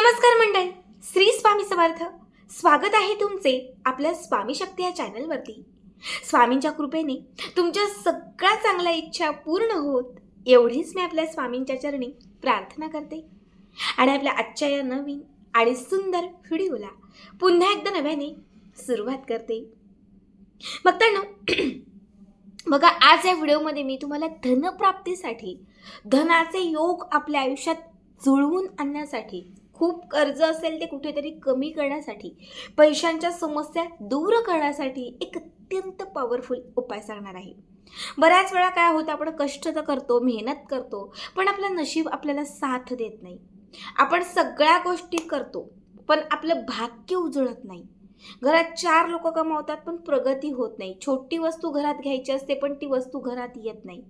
नमस्कार मंडळ श्री स्वामी समर्थ. स्वागत आहे तुमचे आपल्या स्वामी शक्ती या चॅनलवरती. स्वामींच्या कृपेने तुमच्या सगळ्या चांगल्या इच्छा पूर्ण होत एवढीच मी आपल्या स्वामींच्या चरणी प्रार्थना करते. आणि आपल्या आजच्या या नवीन आणि सुंदर व्हिडिओला पुन्हा एकदा नव्याने सुरुवात करते. बघताना बघा आज या व्हिडिओमध्ये मी तुम्हाला धनप्राप्तीसाठी धनाचे योग आपल्या आयुष्यात जुळवून आणण्यासाठी खूप कर्ज असेल ते कुठेतरी कमी करण्यासाठी पैशांच्या समस्या दूर करण्यासाठी एक अत्यंत पॉवरफुल उपाय सांगणार आहे. बऱ्याच वेळा काय होतं आपण कष्ट तर करतो मेहनत करतो पण आपलं नशीब आपल्याला साथ देत नाही. आपण सगळ्या गोष्टी करतो पण आपलं भाग्य उजळत नाही. घरात चार लोक कमावतात पण प्रगती होत नाही. छोटी वस्तू घरात घ्यायची असते पण ती वस्तू घरात येत नाही.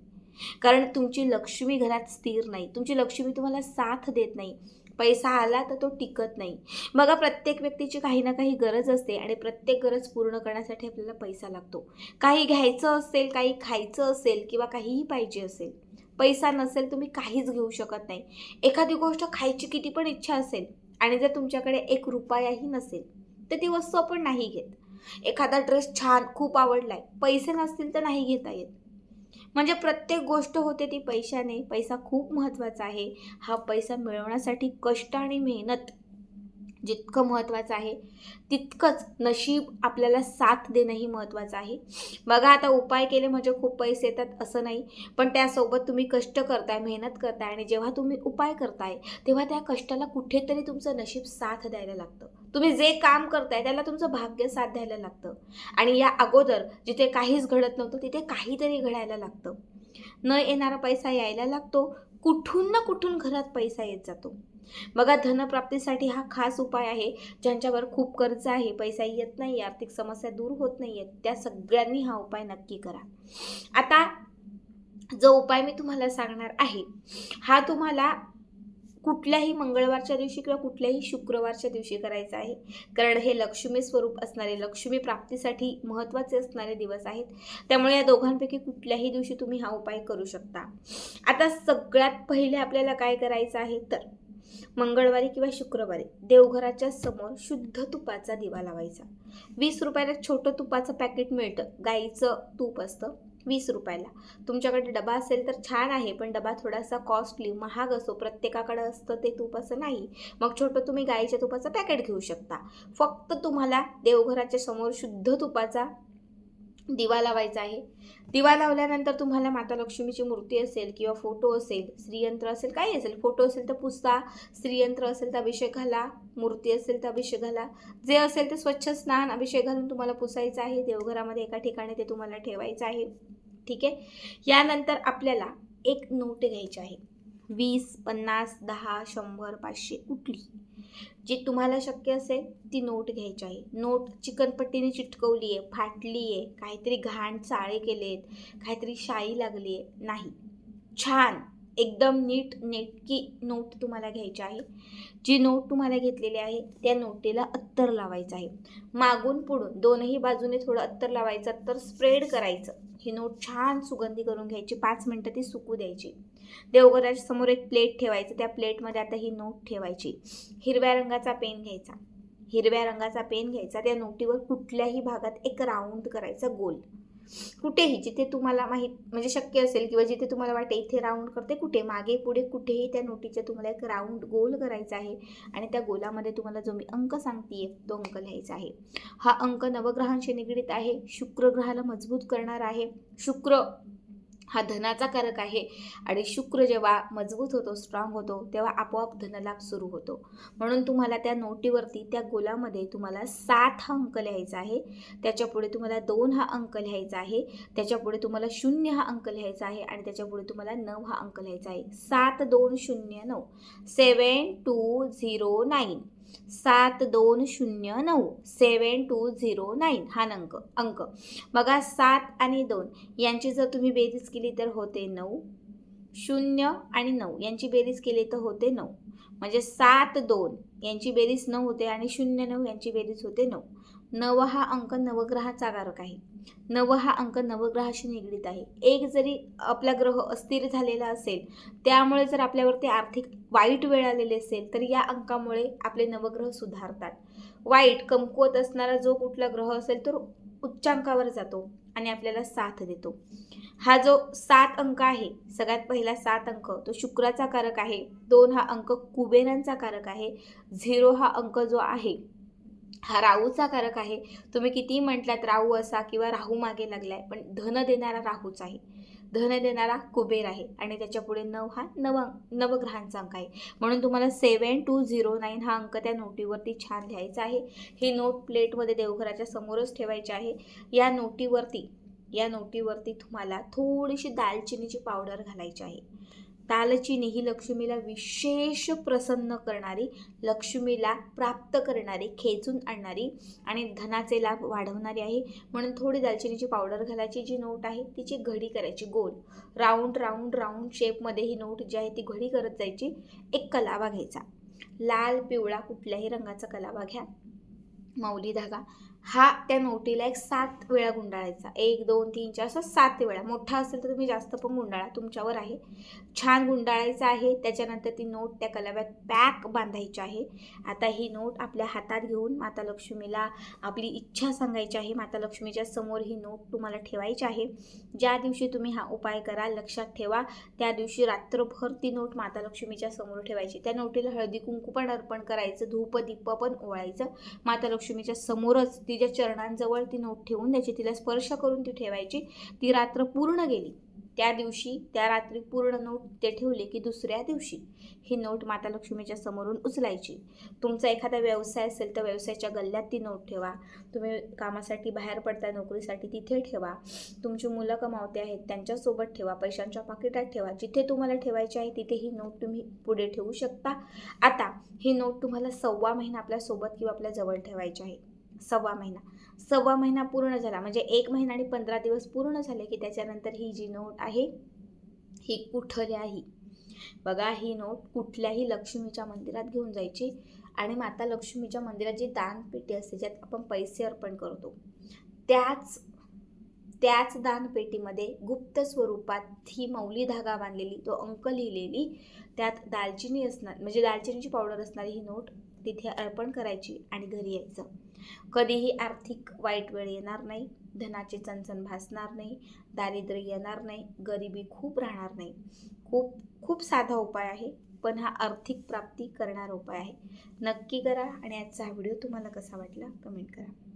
कारण तुमची लक्ष्मी घरात स्थिर नाही. तुमची लक्ष्मी तुम्हाला साथ देत नाही. पैसा आला तर तो टिकत नाही. बघा प्रत्येक व्यक्तीची काही ना काही गरज असते आणि प्रत्येक गरज पूर्ण करण्यासाठी आपल्याला पैसा लागतो. काही घ्यायचं असेल काही खायचं असेल किंवा काहीही पाहिजे असेल पैसा नसेल तुम्ही काहीच घेऊ शकत नाही. एखादी गोष्ट खायची किती पण इच्छा असेल आणि जर तुमच्याकडे एक रुपयाही नसेल तर ती वस्तू आपण नाही घेत. एखादा ड्रेस छान खूप आवडलाय पैसे नसतील तर नाही घेता येत. म्हणजे प्रत्येक गोष्ट होते ती पैशाने. पैसा खूप महत्त्वाचा आहे. हा पैसा मिळवण्यासाठी कष्ट आणि मेहनत जितकं महत्त्वाचं आहे तितकंच नशीब आपल्याला साथ देणंही महत्त्वाचं आहे. बघा आता उपाय केले म्हणजे खूप पैसे येतात असं नाही पण त्यासोबत तुम्ही कष्ट करताय मेहनत करताय आणि जेव्हा तुम्ही उपाय करताय तेव्हा त्या कष्टाला कुठेतरी तुमचं नशीब साथ द्यायला लागतं. तुम्ही जे काम करताय त्याला तुमचं भाग्य साथ द्यायला लागतं. आणि या अगोदर जिथे काहीच घडत नव्हतं तिथे काहीतरी घडायला लागतं. न येणारा पैसा यायला लागतो. कुठून ना कुठून घरात पैसा येत जातो. बघा धनप्राप्तीसाठी हा खास उपाय आहे ज्यांच्यावर खूप कर्ज आहे. पैसा येत नाही आर्थिक समस्या दूर होत नाही आहेत त्या सगळ्यांनी हा उपाय नक्की करा. आता जो उपाय मी तुम्हाला सांगणार आहे हा तुम्हाला कुठल्याही मंगळवारच्या दिवशी किंवा कुठल्याही शुक्रवारच्या दिवशी करायचं आहे. कारण हे लक्ष्मी स्वरूप असणारे लक्ष्मी प्राप्तीसाठी महत्त्वाचे असणारे दिवस आहेत. त्यामुळे या दोघांपैकी कुठल्याही दिवशी तुम्ही हा उपाय करू शकता. आता सगळ्यात पहिले आपल्याला काय करायचं आहे तर मंगळवारी किंवा शुक्रवारी देवघराच्या समोर शुद्ध तुपाचा दिवा लावायचा. वीस रुपयाला छोटं तुपाचं पॅकेट मिळतं. गाईचं तूप असतं. वीस रुपयाला. तुमच्याकडे डबा असेल तर छान आहे पण डबा थोडासा कॉस्टली महाग असो प्रत्येकाकडे असतं ते तूप असं नाही. मग छोटं तुम्ही गाईच्या तुपाचं पॅकेट घेऊ शकता. फक्त तुम्हाला देवघराच्या समोर शुद्ध तुपाचा दिवा लावायचा आहे. दिवा लावल्यानंतर तुम्हाला माता लक्ष्मीची मूर्ती असेल किंवा फोटो असेल स्त्रीयंत्र असेल काही असेल. फोटो असेल तर पुसा स्त्रीयंत्र असेल तर अभिषेक घाला मूर्ती असेल तर अभिषेक घाला. जे असेल ते स्वच्छ स्नान अभिषेक घालून तुम्हाला पुसायचं आहे. देवघरामध्ये एका ठिकाणी ते तुम्हाला ठेवायचं आहे. ठीक आहे? यानंतर आपल्याला एक नोट घ्यायची आहे. वीस पन्नास दहा शंभर पाचशे कुठली? जी तुम्हाला शक्य असेल ती नोट घ्यायची आहे. नोट चिकनपट्टीने चिटकवली आहे फाटली आहे काहीतरी घाण चाळे केलेत काहीतरी शाई लागली आहे. नाही. छान! एकदम नीट नेटकी नोट तुम्हाला घ्यायची आहे. जी नोट तुम्हाला घेतलेली आहे त्या नोटीला अत्तर लावायचं आहे. मागून पुढून दोनही बाजूने थोडं अत्तर लावायचं अत्तर स्प्रेड करायचं. ही नोट छान सुगंधी करून घ्यायची पाच मिनटं ती सुकू द्यायची. देवघराच्या समोर एक प्लेट ठेवायचं त्या प्लेटमध्ये आता ही नोट ठेवायची. हिरव्या रंगाचा पेन घ्यायचा. हिरव्या रंगाचा पेन घ्यायचा त्या नोटीवर कुठल्याही भागात एक राऊंड करायचा गोल. कुठेही जिथे तुम्हाला माहीत म्हणजे शक्य असेल किंवा जिथे तुम्हाला वाटते इथे राऊंड करते कुठे मागे पुढे कुठेही त्या नोटीच्या तुम्हाला एक राऊंड गोल करायचा आहे आणि त्या गोलामध्ये तुम्हाला जो मी अंक सांगते तो अंक लिहायचा आहे. हा अंक नवग्रहांशी निगडीत आहे शुक्र ग्रहाला मजबूत करणार आहे. शुक्र हा धनाचा कारक आहे. आणि शुक्र जेव्हा मजबूत होतो स्ट्रॉंग होतो तेव्हा आपोआप धनलाभ सुरू होतो. म्हणून तुम्हाला त्या नोटीवरती त्या गोलामध्ये तुम्हाला सात हा अंक लिहायचा आहे. त्याच्यापुढे तुम्हाला दोन हा अंक लिहायचा आहे. त्याच्यापुढे तुम्हाला शून्य हा अंक लिहायचा आहे. आणि त्याच्यापुढे तुम्हाला नऊ हा अंक लिहायचा आहे. सात दोन शून्य नऊ. Seven two zero nine. सात दोन शून्य नऊ. Seven two zero nine. हा अंक अंक. बघा सात आणि दोन. यांची जर तुम्ही बेरीज केली तर होते नऊ. शून्य आणि नऊ. यांची बेरीज केली तर होते नऊ. म्हणजे सात दोन. यांची बेरीज नऊ होते आणि शून्य नऊ. यांची बेरीज होते नऊ. नव हा अंक नवग्रहाचा कारक आहे. नव हा अंक नवग्रहाशी निगडीत आहे. एक जरी आपला ग्रह अस्थिर झालेला असेल त्यामुळे जर आपल्यावरती आर्थिक वाईट वेळ आलेली असेल तर या अंकामुळे आपले नवग्रह सुधारतात. वाईट कमकुवत असणारा जो कुठला ग्रह असेल तो उच्चांकावर जातो आणि आपल्याला साथ देतो. हा जो सात अंक आहे सगळ्यात पहिला सात अंक तो शुक्राचा कारक आहे. दोन हा अंक कुबेरांचा कारक आहे. झिरो हा अंक जो आहे हा राहूचा कारक आहे. तुम्ही कितीही म्हटलात राहू असा किंवा राहू मागे लागलाय पण धन देणारा राहूच आहे. धन देणारा कुबेर आहे आणि त्याच्या पुढे नऊ हा नव नवग्रहांचा अंक आहे. म्हणून तुम्हाला सेवन टू झिरो नाईन हा अंक त्या नोटीवरती छान लिहायचा आहे. ही नोट प्लेटमध्ये देवघराच्या समोरच ठेवायची आहे. या नोटीवरती या नोटीवरती तुम्हाला थोडीशी दालचिनीची पावडर घालायची आहे. दालचिनी ही लक्ष्मीला विशेष प्रसन्न करणारी लक्ष्मीला प्राप्त करणारी खेचून आणणारी आणि धनाचे लाभ वाढवणारी आहे. म्हणून थोडी दालचिनीची पावडर घालायची जी नोट आहे तिची घडी करायची गोल. राऊंड राऊंड राऊंड शेपमध्ये ही नोट जी आहे ती घडी करत जायची. एक कलावा घ्यायचा. लाल पिवळा कुठल्याही रंगाचा कलावा घ्या. मौली धागा. हा त्या नोटीला एक सात वेळा गुंडाळायचा. एक दोन तीन चार असं सात वेळा. मोठा असेल तर तुम्ही जास्त पण गुंडाळा. तुमच्यावर आहे. छान गुंडाळायचं आहे. त्याच्यानंतर ती नोट त्या कलाव्यात पॅक बांधायची आहे. आता ही नोट आपल्या हातात घेऊन माता लक्ष्मीला आपली इच्छा सांगायची आहे. माता लक्ष्मीच्या समोर ही नोट तुम्हाला ठेवायची आहे. ज्या दिवशी तुम्ही हा उपाय कराल लक्षात ठेवा. त्या दिवशी रात्रभर ती नोट माता लक्ष्मीच्या समोर ठेवायची. त्या नोटीला हळदी कुंकू पण अर्पण करायचं. धूप दीप पण ओळायचं माता लक्ष्मीच्या समोरच तिच्या चरणांजवळ ती नोट ठेवून द्यायची तिला स्पर्श करून ती ठेवायची. ती रात्र पूर्ण गेली. त्या दिवशी त्या रात्री पूर्ण नोट ते ठेवले की दुसऱ्या दिवशी ही नोट माता लक्ष्मीच्या समोरून उचलायची. तुमचा एखादा व्यवसाय असेल तर व्यवसायाच्या गल्ल्यात ती नोट ठेवा. तुम्ही कामासाठी बाहेर पडता नोकरीसाठी तिथे ठेवा. तुमची मुलं कमावते आहेत त्यांच्यासोबत ठेवा. पैशांच्या पाकिटात ठेवा. जिथे तुम्हाला ठेवायची आहे तिथे ही नोट तुम्ही पुढे ठेवू शकता. आता ही नोट तुम्हाला सव्वा महिना आपल्यासोबत किंवा आपल्या जवळ ठेवायची आहे. सव्वा महिना. सव्वा महिना पूर्ण झाला. म्हणजे एक महिना आणि पंधरा दिवस पूर्ण झाले की त्याच्यानंतर ही जी नोट आहे ही कुठल्याही बघा ही नोट कुठल्याही लक्ष्मीच्या मंदिरात घेऊन जायची आणि माता लक्ष्मीच्या मंदिरात जी दानपेटी असते ज्यात आपण पैसे अर्पण करतो त्याच त्याच दानपेटीमध्ये गुप्त स्वरूपात ही मौली धागा बांधलेली तो अंक लिहिलेली त्यात दालचिनी असणार म्हणजे दालचिनीची पावडर असणारी ही नोट तिथे अर्पण करायची आणि घरी यायचं. कधीही आर्थिक वाईट वेळ येणार नाही धनाचे चणचण भासणार नाही दारिद्र्य येणार नाही गरिबी खूप राहणार नाही. खूप खूप साधा उपाय आहे पण हा आर्थिक प्राप्ती करणारा उपाय आहे. नक्की करा आणि आजचा हा व्हिडिओ तुम्हाला कसा वाटला कमेंट करा.